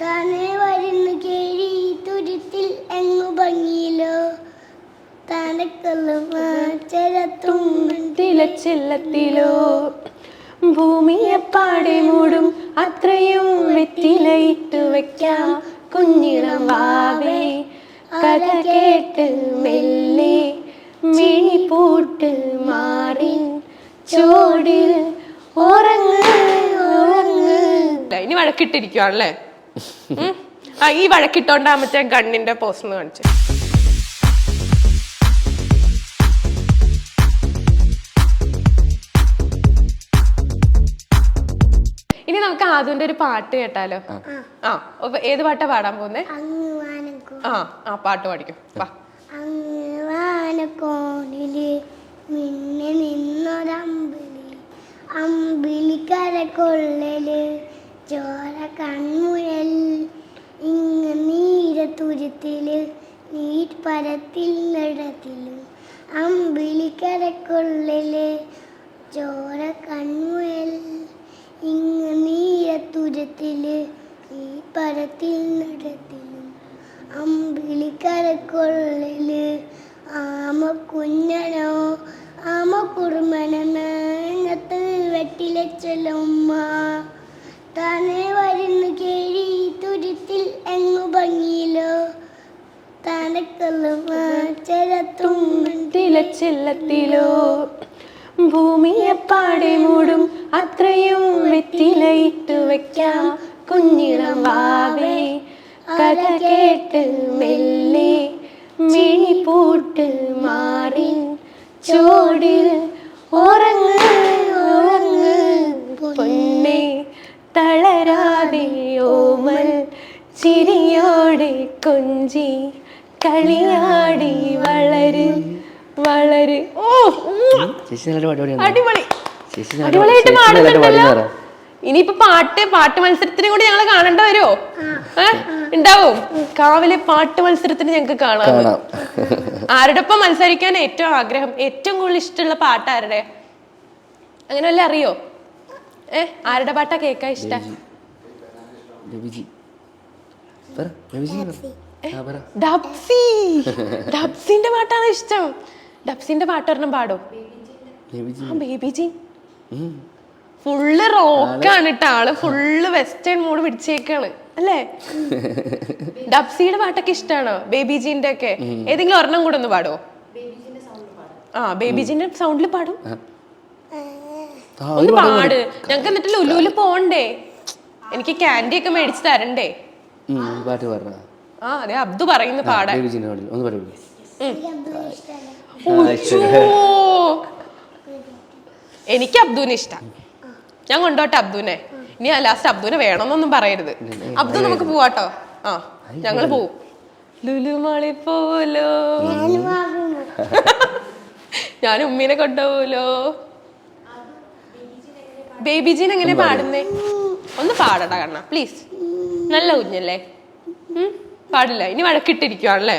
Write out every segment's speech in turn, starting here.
താനെ വരുന്നു കേഴി തുരുത്തിൽ എങ്ങു ഭംഗിയിലോ? തിളച്ചില്ലത്തിലോ ഭൂമിയെ പാടെ മൂടും അത്രയും വെറ്റിലയിട്ടു വെക്കാം കുഞ്ഞിളം വാവേ. കഥ കേട്ട് മെല്ലെ മിഴി പൂട്ട് മാറി ചോടിൽ ഉറങ്ങ് ഉറങ്ങ്. ഇനി വഴക്കിട്ടിരിക്കുവാണല്ലേ. ആ ഈ വഴക്കിട്ടോണ്ടാ മറ്റേ ഗണ്ണിന്റെ പോസ്റ്റ് കാണിച്ചു. ഇനി നമുക്ക് ആദ്യന്റെ ഒരു പാട്ട് കേട്ടാലോ? ആ. അപ്പൊ ഏത് പാട്ടാ പാടാൻ പോകുന്നേ? ആ ആ പാട്ട് പാടിക്കും. വാ. വാനക്കോണിൽ മിന്നെ നിന്നൊരമ്പിളി അമ്പിളി കരക്കൊള്ളൽ. ചോര കൺമുഴൽ ഇങ്ങ് നീരത്തുരുത്തിൽ നീർപ്പരത്തിൽ നടത്തിലും അമ്പിളി കരക്കൊള്ളൽ ചോര കൺമുഴൽ ഇങ്ങ് നീരത്തുരുത്തിൽ നീർപ്പരത്തിൽ നടത്തിലും അമ്പിളിക്കരക്കൊള്ളിൽ. ആമ കുഞ്ഞനോ ആമ കുറുമനത്ത് വെട്ടിലെച്ചലും തിളച്ചില്ലത്തിലോ ഭൂമിയെ പാടെ മൂടും അത്രയും വെറ്റിലയിട്ടു വെക്കാം. കുഞ്ഞിളം വാവേ കഥ കേട്ട് മെല്ലെ മിഴി പൂട്ട് മാറി. ചോടിൽ ഉറങ്ങ് ഉറങ്ങ് പൊന്നെ തളരാതെ ഓമൽ ചിരിയോടെ കൊഞ്ചി. കളിയാടി വളര് വളര്. ഓ. ചേച്ചി നല്ല അടിപൊളി. ചേച്ചി നല്ല- അടിപൊളിയായിട്ട് ചേച്ചി നല്ലതായിട്ട് പാടുന്നുണ്ടല്ലോ പാടിയെന്ന് പറ. ഇനിയിപ്പോ പാട്ട് പാട്ട് മത്സരത്തിനും കൂടി ഞങ്ങൾ കാണണ്ട വരുമോ ഉണ്ടാവും. കാവിലെ പാട്ട് മത്സരത്തിന് ഞങ്ങൾക്ക് കാണാം. കാണാം. ആരുടെ ഒപ്പം മത്സരിക്കാൻ ഏറ്റവും ആഗ്രഹം ഏറ്റവും കൂടുതൽ ഇഷ്ടമുള്ള പാട്ട് ആരുടെ? അങ്ങനെ വല്ല അറിയോ? ഏ ആരുടെ പാട്ടാ കേൾക്കാൻ ഇഷ്ടം? പറ പറ. ഡബ്സി. ഡബ്സിന്റെ പാട്ടാണ് ഇഷ്ടം. ഡബ്സിന്റെ പാട്ട് ഒരെണ്ണം പാടോ? Baby gene. ഫുള്ള് റോക്കാണ് കേട്ടോ ആൾ. ഫുള്ള് വെസ്റ്റേൺ മൂഡ് പിടിച്ചേക്കാണ്. അല്ലേ? ഡബ്സിയുടെ പാട്ടൊക്കെ ഇഷ്ടമാണോ ബേബി ജീന്റെ ഒക്കെ ഏതെങ്കിലും ഒരെണ്ണം കൂടെ ഒന്ന് പാടോ? ആ ബേബി ജീന്റെ സൗണ്ടിൽ പാടും. ആ, ഒന്ന് പാട്. ഞങ്ങക്ക് എന്നിട്ട് ലുലുവിൽ പോണ്ടേ? എനിക്ക് ക്യാൻഡി ഒക്കെ മേടിച്ച് തരണ്ടേ? പാട്ട് പറഞ്ഞ ആ അതെ അബ്ദു പറയുന്നു പാടാൻ ഒന്ന് എനിക്ക് അബ്ദുവിനെ ഇഷ്ടം. ഞാൻ കൊണ്ടോട്ടെ അബ്ദുവിനെ. ഇനി ലാസ്റ്റ് അബ്ദുവിനെ വേണമെന്നൊന്നും പറയരുത്. അബ്ദു നമുക്ക് പോവാട്ടോ. ആ ഞങ്ങൾ പോവും. ലുലുമാളി പോലോ ഞാൻ ഉമ്മീനെ കൊണ്ടുപോവല്ലോ ബേബിജീൻ എങ്ങനെ പാടുന്നേ? ഒന്ന് പാടടാ കണ്ണ പ്ലീസ് നല്ല കുഞ്ഞല്ലേ? ഉം? പാടില്ല. ഇനി വഴക്കിട്ടിരിക്കുവാണല്ലേ?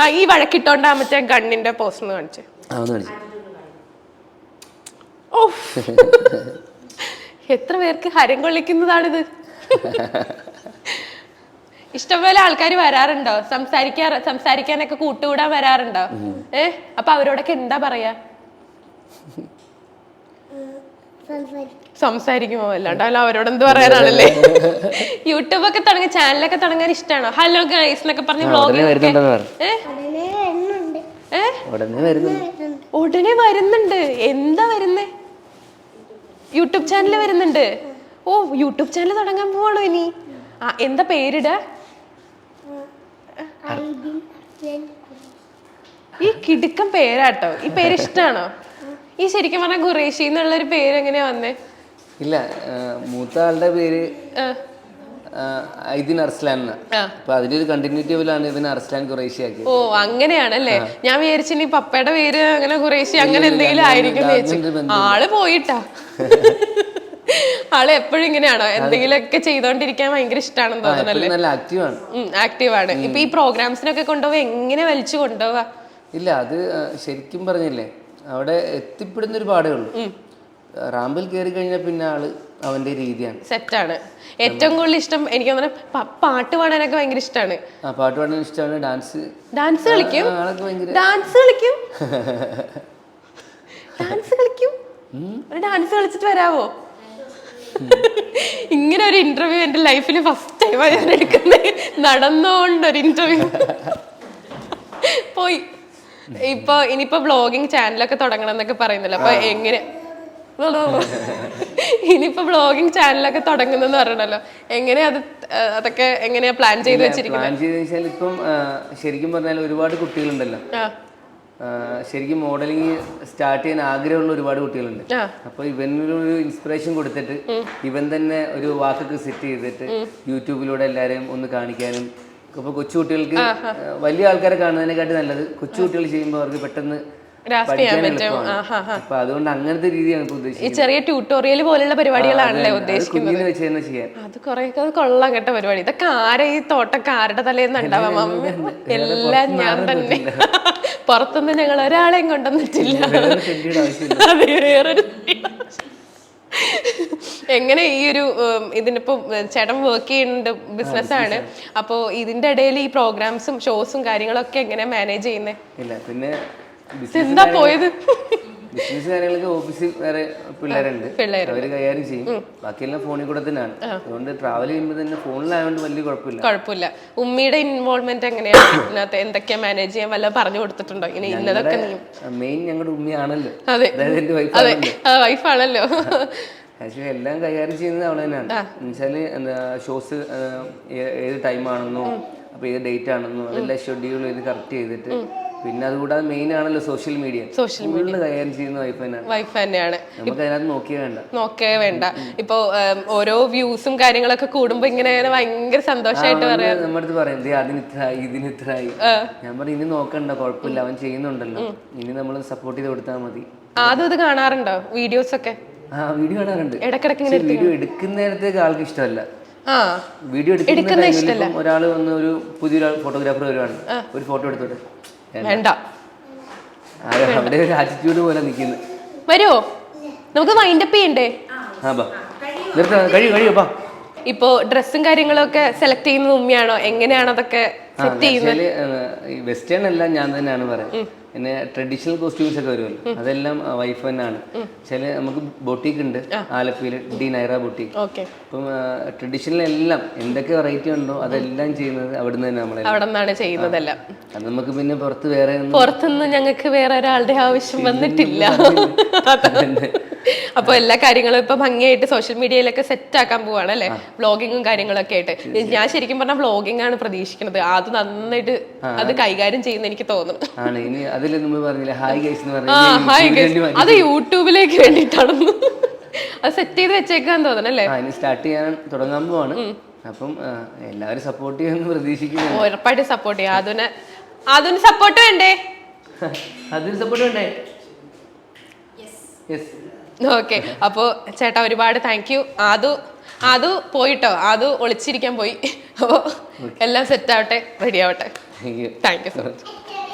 ആ ഈ വഴക്കിട്ടോണ്ടാ മറ്റേ കണ്ണിന്റെ പോസ്റ്റ് കാണിച്ചേ. ഓ എത്ര പേർക്ക് ഹരം കൊള്ളിക്കുന്നതാണിത്? ഇഷ്ടംപോലെ ആൾക്കാർ വരാറുണ്ടോ? സംസാരിക്കാ സംസാരിക്കാനൊക്കെ കൂട്ടുകൂടാൻ വരാറുണ്ടോ? ഏഹ് അപ്പൊ അവരോടൊക്കെ എന്താ പറയാ? സംസാരിക്കുമോ? അല്ലാണ്ട് അല്ല അവരോട് എന്ത് പറയാനാണല്ലേ? യൂട്യൂബ് ഒക്കെ തുടങ്ങി ചാനലൊക്കെ തുടങ്ങാൻ ഇഷ്ടമാണോ ഹലോ ഗൈസ് എന്നൊക്കെ പറഞ്ഞ് ഉടനെ വ്ളോഗ് വരുന്നുണ്ട് എന്താ വരുന്നേ? യൂട്യൂബ് ചാനൽ വരുന്നുണ്ട്. ഓ യൂട്യൂബ് ചാനൽ തുടങ്ങാൻ പോവാണോ ഇനി? ആ എന്താ പേരിട? ഈ കിടുക്കം പേരാട്ടോ. ഈ പേര് ഇഷ്ടാണോ? ഈ ശരിക്കും പറഞ്ഞ ഖുറേഷി എന്നുള്ള ഒരു പേര് എങ്ങനെയാ വന്നേ? ഇല്ല മൂത്ത ആളുടെ പേര് അർസ്ലാൻ. അപ്പൊ ഇതിന് അർസ്ലാൻ ഖുറൈശിയാക്കി ഓ അങ്ങനെയാണല്ലേ? ഞാൻ വിചാരിച്ചു ഇനി പപ്പയുടെ പേര് അങ്ങനെ ഖുറേഷി അങ്ങനെ എന്തെങ്കിലും ആയിരിക്കും ആൾ പോയിട്ടാ. ആൾ എപ്പോഴും ഇങ്ങനെയാണോ? എന്തെങ്കിലുമൊക്കെ ചെയ്തോണ്ടിരിക്കാൻ ഭയങ്കര ഇഷ്ടമാണെന്ന് തോന്നുന്നു നല്ല ആക്റ്റീവാണ് ആണ്. ഇപ്പൊ ഈ പ്രോഗ്രാംസിനൊക്കെ കൊണ്ടുപോവാ എങ്ങനെ വലിച്ചു കൊണ്ടുപോവാ? ഇല്ല അത് ശരിക്കും പറഞ്ഞില്ലേ അവിടെ എത്തിപ്പെടുന്ന ഒരു പാടേ ഉള്ളൂ. റാമ്പിൽ കയറി കഴിഞ്ഞാൽ പിന്നെ ആൾ അവന്റെ രീതിയാണ്. സെറ്റാണ്. ഏറ്റവും കൂടുതൽ ഇഷ്ടം എനിക്ക് തോന്നുന്നു പാട്ട് പാടാനൊക്കെ ഭയങ്കര ഇഷ്ടമാണ് ആ പാട്ട് പാടാൻ ഇഷ്ടമാണ് ഡാൻസ്. ഡാൻസ് കളിക്കും. ഡാൻസ് കളിക്കും. ഡാൻസ് കളിക്കും. ഒരു ഡാൻസ് കളിച്ചിട്ട് വരാവോ? ഇങ്ങനെ ഒരു ഇന്റർവ്യൂ എന്റെ ലൈഫിൽ ഫസ്റ്റ് ടൈമാണ് ഞാൻ എടുക്കുന്നത്. നടന്നുകൊണ്ട് ഒരു ഇന്റർവ്യൂ പോയി. ഇപ്പൊ ഇനിയിപ്പോ ബ്ലോഗിങ് ചാനലൊക്കെ തുടങ്ങണം എന്നൊക്കെ പറയുന്നല്ലോ? അപ്പൊ എങ്ങനെ? ഇനിയിപ്പോ ബ്ലോഗിങ് ചാനലൊക്കെ തുടങ്ങുന്നെന്ന് പറയണല്ലോ. എങ്ങനെയാ അത് അതൊക്കെ എങ്ങനെയാ പ്ലാൻ ചെയ്ത് വെച്ചിരിക്കുന്നത്? പ്ലാൻ ചെയ്ത് വെച്ചാൽ ഇപ്പം ശരിക്കും പറഞ്ഞാൽ ഒരുപാട് കുട്ടികളുണ്ടല്ലോ. ശരിക്കും മോഡലിംഗ് സ്റ്റാർട്ട് ചെയ്യാൻ ആഗ്രഹമുള്ള ഒരുപാട് കുട്ടികളുണ്ട്. അപ്പൊ ഇവനൊരു ഇൻസ്പിറേഷൻ കൊടുത്തിട്ട് ഇവൻ തന്നെ ഒരു വാക്കൊക്കെ സെറ്റ് ചെയ്തിട്ട് യൂട്യൂബിലൂടെ എല്ലാരെയും ഒന്ന് കാണിക്കാനും ഇപ്പൊ കൊച്ചുകുട്ടികൾക്ക് വലിയ ആൾക്കാരെ കാണുന്നതിനെക്കാട്ടി നല്ലത് കൊച്ചുകുട്ടികൾ ചെയ്യുമ്പോൾ അവർക്ക് പെട്ടെന്ന് അപ്പൊ അതുകൊണ്ട് അങ്ങനത്തെ രീതിയാണ് ഇപ്പൊ ഈ ചെറിയ ട്യൂട്ടോറിയൽ പോലുള്ള പരിപാടികളാണല്ലേ ഉദ്ദേശിക്കുന്നത്. ചെയ്യാൻ അത് കൊറേ അത് കൊള്ളാം കേട്ട പരിപാടി. ഇതൊക്കെ ആരെ ഈ തോട്ടൊക്കെ ആരുടെ തലേന്ന് ഉണ്ടാവാം എല്ലാം ഞാൻ തന്നെ. പുറത്തുനിന്ന് ഞങ്ങൾ ഒരാളെയും കൊണ്ടുവന്നിട്ടില്ല. ചെടിയുടെ വേറൊരു എങ്ങനെ ഈ ഒരു ഇതിനിപ്പോ ചേട്ടൻ വർക്ക് ചെയ്യുന്നുണ്ട് ബിസിനസ് ആണ്. അപ്പോ ഇതിന്റെ ഇടയിൽ ഈ പ്രോഗ്രാംസും ഷോസും കാര്യങ്ങളൊക്കെ എങ്ങനെ മാനേജ് ചെയ്യുന്നത് ഇല്ല പിന്നെ എന്താ പോയത്? ബിസിനസ് കാര്യങ്ങളൊക്കെ ഓഫീസിൽ വേറെ പിള്ളേരുണ്ട്. പിള്ളേര്. അവർ കൈകാര്യം ചെയ്യും. ബാക്കിയെല്ലാം ഫോണിൽ കൂടെ തന്നെയാണ്. അതുകൊണ്ട് ട്രാവൽ ചെയ്യുമ്പോൾ തന്നെ ഫോണിലായതുകൊണ്ട് വലിയ കുഴപ്പമില്ല. കുഴപ്പമില്ല. ഉമ്മിയുടെ ഇൻവോൾവ്മെന്റ് എങ്ങനെയാണ് ഇതിനകത്ത് എന്തൊക്കെയാ മാനേജ് ചെയ്യാൻ? വല്ല പറഞ്ഞു കൊടുത്തിട്ടുണ്ടോ? ഇനി ഇന്നതൊക്കെ മെയിൻ ഞങ്ങളുടെ ഉമ്മിയാണല്ലോ. അതെ. അതായത് എന്റെ വൈഫാണല്ലോ ആക്ച്വലി എല്ലാം കൈകാര്യം ചെയ്യുന്നത് അവൾ തന്നെയാണ്. എന്നുവെച്ചാൽ എന്താ ഷോസ് ഏത് ടൈം ആണെന്നോ അപ്പൊ ഏത് ഡേറ്റ് ആണെന്നോ അതെല്ലാം ഷെഡ്യൂൾ ചെയ്ത് കറക്റ്റ് ചെയ്തിട്ട് പിന്നെ അതുകൂടാതെ മെയിൻ ആണല്ലോ സോഷ്യൽ മീഡിയ സോഷ്യൽ മീഡിയ കൈകാര്യം ചെയ്യുന്ന വൈഫ് തന്നെയാണ്. വൈഫ് തന്നെയാണ്. നമുക്ക് അതിനകത്ത് നോക്കിയേ വേണ്ട. നോക്കേ വേണ്ട. ഇപ്പൊ ഓരോ വ്യൂസും കാര്യങ്ങളൊക്കെ കൂടുമ്പോ ഇങ്ങനെ ഭയങ്കര സന്തോഷമായിട്ട് പറയാം. നമ്മുടെ അടുത്ത് പറയും "ദേ, ഇതിനിത്രായി ഞാൻ പറഞ്ഞു ഇനി നോക്കണ്ട കുഴപ്പമില്ല. അവൻ ചെയ്യുന്നുണ്ടല്ലോ. ഇനി നമ്മൾ സപ്പോർട്ട് ചെയ്ത് കൊടുത്താൽ മതി. ആദ്യം ഇത് കാണാറുണ്ടോ? വീഡിയോസ് ഒക്കെ? ആ വീഡിയോ കാണാറുണ്ട്. ഇടക്കിടക്ക് ഇങ്ങനെ വീഡിയോ എടുക്കുന്ന നേരത്തേക്ക് ആൾക്ക് ഇഷ്ടമല്ല. വീഡിയോ എടുക്കുന്ന ടൈമിൽ ഒരാൾ വന്ന് ഒരു പുതിയൊരു ഫോട്ടോഗ്രാഫർ വരുവാണ്. ഒരു ഫോട്ടോ എടുത്തോട്ടെ? വേണ്ട. അവിടെ ഒരു ആറ്റിറ്റ്യൂഡ് പോലെ നിൽക്കുന്നു. വരുമോ നമുക്ക് വൈൻഡപ്പ് ചെയ്യണ്ടേ? ആ ബാ. നിർത്താ കഴിയും കഴിയോ ബാ. ഇപ്പോ ഡ്രസ്സും കാര്യങ്ങളൊക്കെ സെലക്ട് ചെയ്യുന്നത് ഉമ്മയാണോ? എങ്ങനെയാണ് അതൊക്കെ സെറ്റ് ചെയ്യുന്നത്? വെസ്റ്റേൺ എല്ലാം ഞാൻ തന്നെയാണ് പറയാം. പിന്നെ ട്രഡീഷണൽ കോസ്റ്റ്യൂംസ് ഒക്കെ വരുമല്ലോ. അതെല്ലാം വൈഫ് തന്നെയാണ്. ചില നമുക്ക് ബൊട്ടീക്ക് ഉണ്ട്. ആലപ്പിയിൽ ഡി നൈറ ബൊട്ടീക്ക് ഓക്കെ. അപ്പം ട്രഡീഷണൽ എല്ലാം എന്തൊക്കെ വെറൈറ്റി ഉണ്ടോ അതെല്ലാം ചെയ്യുന്നത് അവിടുന്ന് തന്നെ നമ്മളെ അവിടെ നിന്നാണ് ചെയ്യുന്നതെല്ലാം. അത് നമുക്ക് പിന്നെ പുറത്ത് വേറെ പുറത്തുനിന്ന് ഞങ്ങൾക്ക് വേറെ ഒരാളുടെ ആവശ്യം വന്നിട്ടില്ല. അപ്പൊ എല്ലാ കാര്യങ്ങളും ഇപ്പൊ ഭംഗിയായിട്ട് സോഷ്യൽ മീഡിയയിലൊക്കെ സെറ്റ് ആക്കാൻ പോവാണ് അല്ലെ? വ്ളോഗിങ്ങും കാര്യങ്ങളൊക്കെ ആയിട്ട്. ഞാൻ ശരിക്കും പറഞ്ഞ വ്ളോഗിംഗ് ആണ് പ്രതീക്ഷിക്കുന്നത് അത് നന്നായിട്ട് അത് കൈകാര്യം ചെയ്യുന്ന എനിക്ക് തോന്നുന്നു ആണ്. ഇനി അതിൽ നമ്മൾ പറഞ്ഞില്ലേ ഹായ് ഗൈസ് എന്ന് ആ ഹായ് പറഞ്ഞാൽ അത് യൂട്യൂബിലേക്ക് വേണ്ടിയിട്ടാണെന്ന് അത് സെറ്റ് ചെയ്ത് വെച്ചേക്കാൻ തോന്നണല്ലേ ആ ഇനി സ്റ്റാർട്ട് ചെയ്യാൻ തുടങ്ങാൻ പോവാണ്. അപ്പം എല്ലാവരും സപ്പോർട്ട് ചെയ്യുമെന്ന് പ്രതീക്ഷിക്കുന്നു. ഉറപ്പായിട്ട് സപ്പോർട്ട് ചെയ്യാം. അതിന് അതിന് സപ്പോർട്ട് വേണ്ടേ? അതിന് സപ്പോർട്ട് വേണ്ടേ? യെസ് ഓക്കെ അപ്പോൾ ചേട്ടാ ഒരുപാട് താങ്ക് യു ആദു ആദു പോയിട്ടോ? ആദു ഒളിച്ചിരിക്കാൻ പോയി. അപ്പോൾ എല്ലാം സെറ്റ് ആവട്ടെ റെഡി ആവട്ടെ. Thank thank you so much